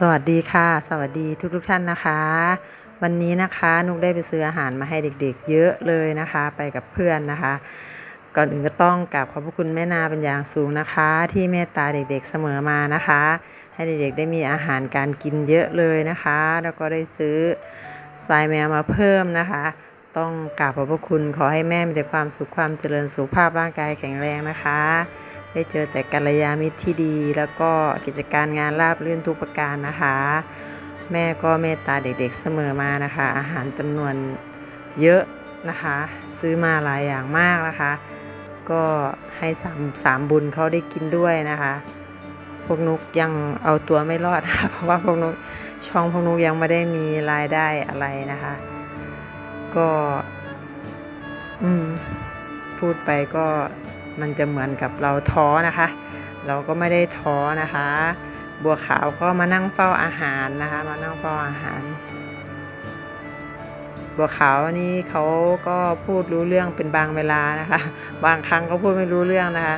สวัสดีค่ะ สวัสดีทุกทุกท่านนะคะ วันนี้นะคะนุกได้ไปซื้ออาหารมาให้เด็กๆ เยอะเลยนะคะ ไปกับเพื่อนนะคะ ก่อนอื่นก็ต้องกราบขอบพระคุณแม่นาเป็นอย่างสูงนะคะ ที่เมตตาเด็กๆเสมอมานะคะ ให้เด็กๆได้มีอาหารการกินเยอะเลยนะคะ แล้วก็ได้ซื้อทรายแมวมาเพิ่มนะคะ ต้องกราบขอบพระคุณขอให้แม่มีแต่ความสุขความเจริญสุขภาพร่างกายแข็งแรงนะคะ ได้เจอแต่กัลยาณมิตรที่ดี แล้วก็กิจการงานราบรื่นทุกประการนะคะ แม่ก็เมตตาเด็กๆเสมอมานะคะ อาหารจำนวนเยอะนะคะ ซื้อมาหลายอย่างมากนะคะ ก็ให้สามสามบุญเขาได้กินด้วยนะคะ พวกนุกยังเอาตัวไม่รอดค่ะเพราะว่าพวกนุกช่องพวกนุกยังไม่ได้มีรายได้อะไรนะคะ ก็ อืม พูดไปก็ มันจะเหมือนกับเราท้อนะคะ เราก็ไม่ได้ท้อนะคะ บัวขาวก็มานั่งเฝ้าอาหารนะคะ มานั่งเฝ้าอาหาร บัวขาวนี่เขาก็พูดรู้เรื่องเป็นบางเวลานะคะ บางครั้งก็พูดไม่รู้เรื่องนะคะ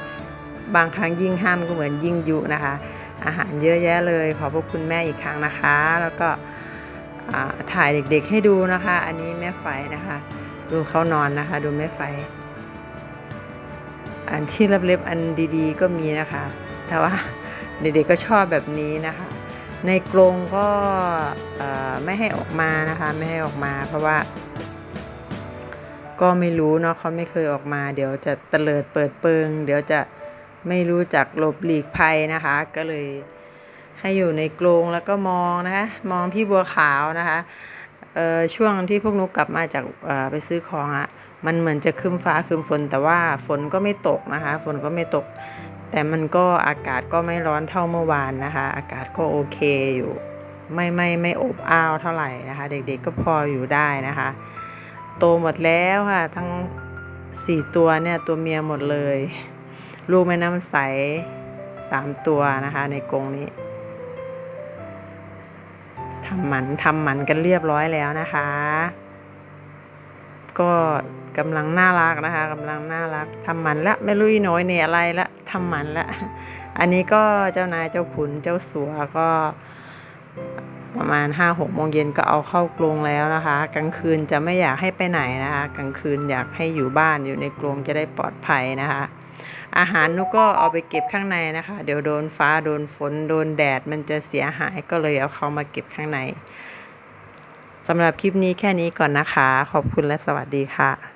บางครั้งยิ่งห้ามก็เหมือนยิ่งยุนะคะ อาหารเยอะแยะเลย ขอบพระคุณแม่อีกครั้งนะคะ แล้วก็ถ่ายเด็กๆให้ดูนะคะ อันนี้แม่ไฟนะคะ ดูเขานอนนะคะ ดูแม่ไฟ อันที่เล็บอันดีๆ ก็มีนะคะ แต่ว่าเด็กๆก็ชอบแบบนี้นะคะ ในกรงก็ไม่ให้ออกมานะคะ ไม่ให้ออกมาเพราะว่า ก็ไม่รู้เนาะเขาไม่เคยออกมา เดี๋ยวจะเตลิดเปิดเปิง เดี๋ยวจะไม่รู้จักหลบหลีกภัยนะคะ ก็เลยให้อยู่ในกรงแล้วก็มองนะคะ มองพี่บัวขาวนะคะ ช่วงที่พวกนุกกลับมาจากไปซื้อของอะ่ะมันเหมือนจะครึ้มฟ้าครึ้มฝนแต่ว่าฝนก็ไม่ตกนะคะ ฝนก็ไม่ตก แต่มันก็อากาศก็ไม่ร้อนเท่าเมื่อวานนะคะ อากาศก็โอเคอยู่ ไม่ไม่ไม่อบอ้าวเท่าไหร่นะคะ เด็กๆก็พออยู่ได้นะคะ โตหมดแล้วค่ะ ทั้งสี่ตัวเนี่ยตัวเมียหมดเลย ลูกแม่น้ำใสสามตัวนะคะ ในกรงนี้ ทำหมันทำหมันกันเรียบร้อยแล้วนะคะ ก็กำลังน่ารักนะคะกำลังน่ารักทำหมันละไม่รู้น้อยเนี่ยอะไรละทำหมันละ อันนี้ก็เจ้านายเจ้าขุนเจ้าสัวก็ประมาณห้าหกโมงเย็นก็เอาเข้ากรงแล้วนะคะ กลางคืนจะไม่อยากให้ไปไหนนะคะ กลางคืนอยากให้อยู่บ้านอยู่ในกรงจะได้ปลอดภัยนะคะ อาหารนุก็เอาไปเก็บข้างในนะคะ เดี๋ยวโดนฟ้าโดนฝนโดนแดดมันจะเสียหายก็เลยเอาเขามาเก็บข้างในสำหรับคลิปนี้แค่นี้ก่อนนะคะ ขอบคุณและสวัสดีค่ะ